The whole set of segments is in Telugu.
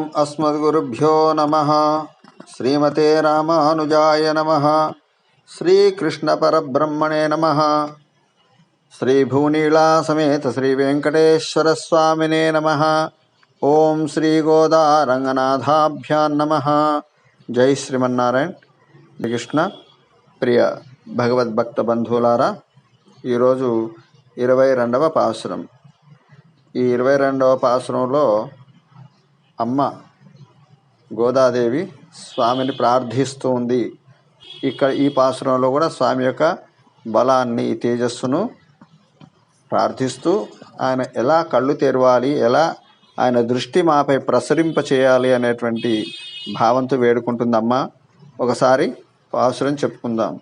ఓం అస్మద్గురుభ్యో నమ. శ్రీమతే రామానుజాయ నమ. శ్రీకృష్ణపరబ్రహ్మణే నమ. శ్రీ భూనీళా శ్రీ స్వామినే నమ. ఓం శ్రీ గోదా నమ. జై శ్రీమన్నారాయణ. కృష్ణ. ప్రియ భగవద్భక్త బంధువులారా ఈరోజు ఇరవై రెండవ పాసురం ఈ ఇరవై రెండవ పాసురంలో అమ్మ గోదాదేవి స్వామిని ప్రార్థిస్తూ ఉంది. ఇక్కడ ఈ పాసురంలో కూడా స్వామి యొక్క బలాన్ని తేజస్సును ప్రార్థిస్తూ ఆయన ఎలా కళ్ళు తెరవాలి ఎలా ఆయన దృష్టి మాపై ప్రసరింప చేయాలి అనేటువంటి భావంతో వేడుకుంటుందమ్మ. ఒకసారి పాసురం చెప్పుకుందాం.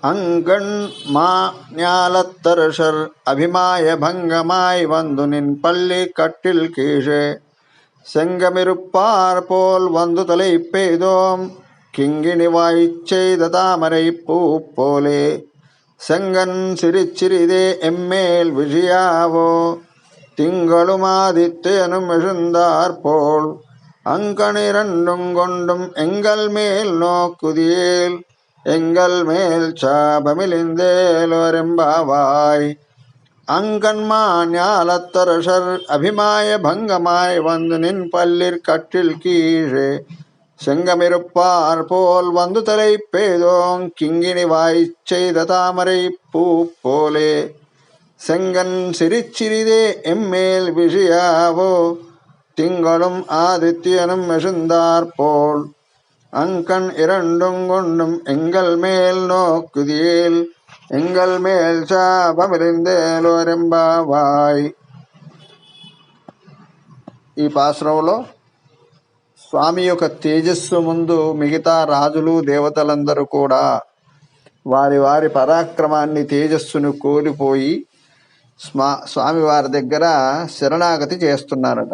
அங்கண் மா ஞாலத்தரசர் அபிமாய பங்கமாய் வந்து நின் பள்ளி கட்டில் கீழே. செங்கமிருப்பார் போல் வந்து தலை பெய்தோம். கிங்கிணி வாய்ச்செய்த தாமரை பூ போலே. செங்கன் சிரிச்சிறிதே எம்மேல் விஷயாவோ திங்களும் ஆதித்தேனும் எழுந்தார் போல். அங்கணிரண்டும் கொண்டும் எங்கள் மேல் நோக்குதியேல். எங்கள் மேல் சாபமிழிந்தேலோரெம்பாவாய் அங்கன்மா ஞாலத்தரசர் அபிமாய பங்கமாய் வந்து நின் பல்லிற் கற்றில் கீழே. செங்கமிருப்பார் போல் வந்து தலை பெய்தோங் கிங்கினி வாய் செய்த தாமரை பூ போலே. செங்கன் சிரிச்சிறிதே எம்மேல் விஷயாவோ திங்களும் ஆதித்யனும் மெசுந்தார் போல் அங்கண் இரண்டும் கொண்டும் எங்கள் மேல் நோக்குதியேல் எங்கள் மேல் శాపమిరిందేలోరెంబావాయ్ ఈ పాశ్రంలో స్వామి యొక్క తేజస్సు ముందు మిగతా రాజులు దేవతలందరూ కూడా వారి వారి పరాక్రమాన్ని తేజస్సును కోల్పోయి స్వా స్వామి వారి దగ్గర శరణాగతి చేస్తున్నారట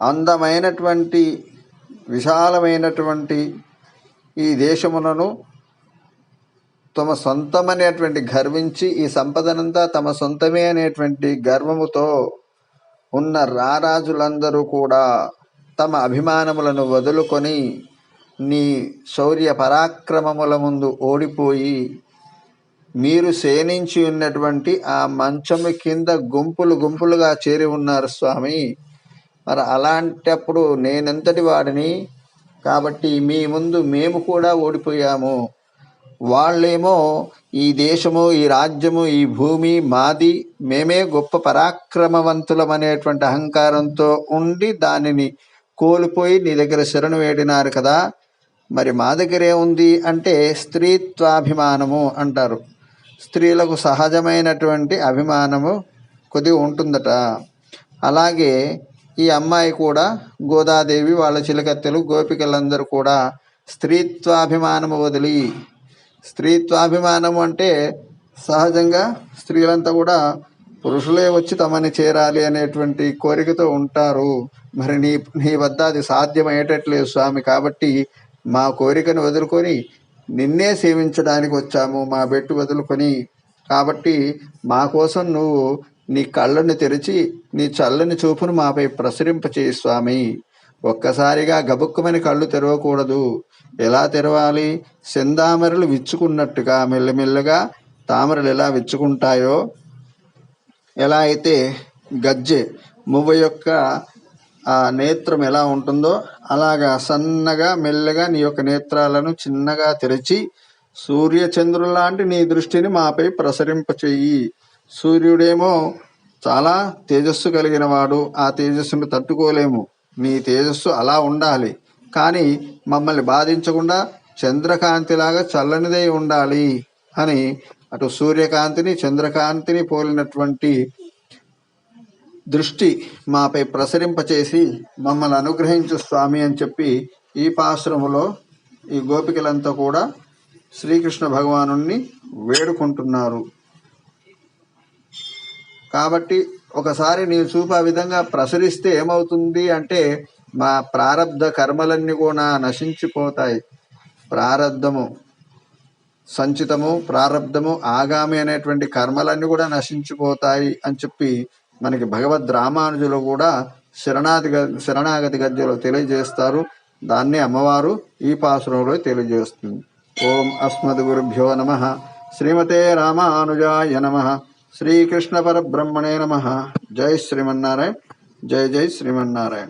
అందమైనటువంటి విశాలమైనటువంటి ఈ దేశములను తమ సొంతమనేటువంటి గర్వించి ఈ సంపదనంతా తమ సొంతమే అనేటువంటి గర్వముతో ఉన్న రారాజులందరూ కూడా తమ అభిమానములను వదులుకొని నీ శౌర్య పరాక్రమముల ముందు ఓడిపోయి మీరు సేనించి ఉన్నటువంటి ఆ మంచము కింద గుంపులు గుంపులుగా చేరి ఉన్నారు స్వామి. మరి అలాంటప్పుడు నేనెంతటి వాడిని? కాబట్టి మీ ముందు మేము కూడా ఓడిపోయాము. వాళ్ళేమో ఈ దేశము ఈ రాజ్యము ఈ భూమి మాది మేమే గొప్ప పరాక్రమవంతులం అనేటువంటి అహంకారంతో ఉండి దానిని కోల్పోయి నీ దగ్గర శరణు వేడినారు కదా. మరి మా దగ్గర ఏముంది అంటే స్త్రీత్వాభిమానము అంటారు. స్త్రీలకు సహజమైనటువంటి అభిమానము కొద్దిగా ఉంటుందట. అలాగే ఈ అమ్మాయి కూడా గోదాదేవి వాళ్ళ చిలకత్తెలు గోపికలందరూ కూడా స్త్రీత్వాభిమానము వదిలి స్త్రీత్వాభిమానం అంటే సహజంగా స్త్రీలంతా కూడా పురుషులే వచ్చి తమని చేరాలి అనేటువంటి కోరికతో ఉంటారు. మరి నీ నీ వద్ద అది సాధ్యమయ్యేటట్లేదు స్వామి. కాబట్టి మా కోరికను వదులుకొని నిన్నే సేవించడానికి వచ్చాము. మా బెట్టు వదులుకొని. కాబట్టి మా కోసం నువ్వు నీ కళ్ళను తెరిచి నీ చల్లని చూపును మాపై ప్రసరింపచేయి స్వామి. ఒక్కసారిగా గబుక్కుమని కళ్ళు తెరవకూడదు. ఎలా తెరవాలి? సెందామరలు విచ్చుకున్నట్టుగా మెల్లమెల్లగా తామరలు ఎలా విచ్చుకుంటాయో. ఎలా అయితే గజ్జె మువ్వ యొక్క ఆ నేత్రం ఎలా ఉంటుందో అలాగా సన్నగా మెల్లగా నీ యొక్క నేత్రాలను చిన్నగా తెరిచి సూర్యచంద్రులాంటి నీ దృష్టిని మాపై ప్రసరింపచేయి సూర్యుడేమో చాలా తేజస్సు కలిగిన వాడు ఆ తేజస్సును తట్టుకోలేము. మీ తేజస్సు అలా ఉండాలి. కానీ మమ్మల్ని బాధించకుండా చంద్రకాంతిలాగా చల్లనిదై ఉండాలి అని అటు సూర్యకాంతిని చంద్రకాంతిని పోలినటువంటి దృష్టి మాపై ప్రసరింపచేసి మమ్మల్ని అనుగ్రహించు స్వామి అని చెప్పి ఈ పాశ్రములో ఈ గోపికలంతా కూడా శ్రీకృష్ణ భగవాను వేడుకుంటున్నారు. కాబట్టి ఒకసారి నేను చూపు ఆ విధంగా ప్రసరిస్తే ఏమవుతుంది అంటే మా ప్రారంధ కర్మలన్నీ కూడా నశించిపోతాయి. ప్రారంధము సంచితము ప్రారంధము ఆగామి అనేటువంటి కర్మలన్నీ కూడా నశించిపోతాయి అని చెప్పి మనకి భగవద్ రామానుజులు కూడా శరణాది శరణాగతి గద్యలో తెలియజేస్తారు. దాన్ని అమ్మవారు ఈ పాసురంలో తెలియజేస్తుంది. ఓం అస్మద్ గురుభ్యో నమ. శ్రీమతే రామానుజాయ నమ. శ్రీకృష్ణ పరబ్రహ్మణే నమ జై శ్రీమన్నారాయణ జై జై శ్రీమన్నారాయణ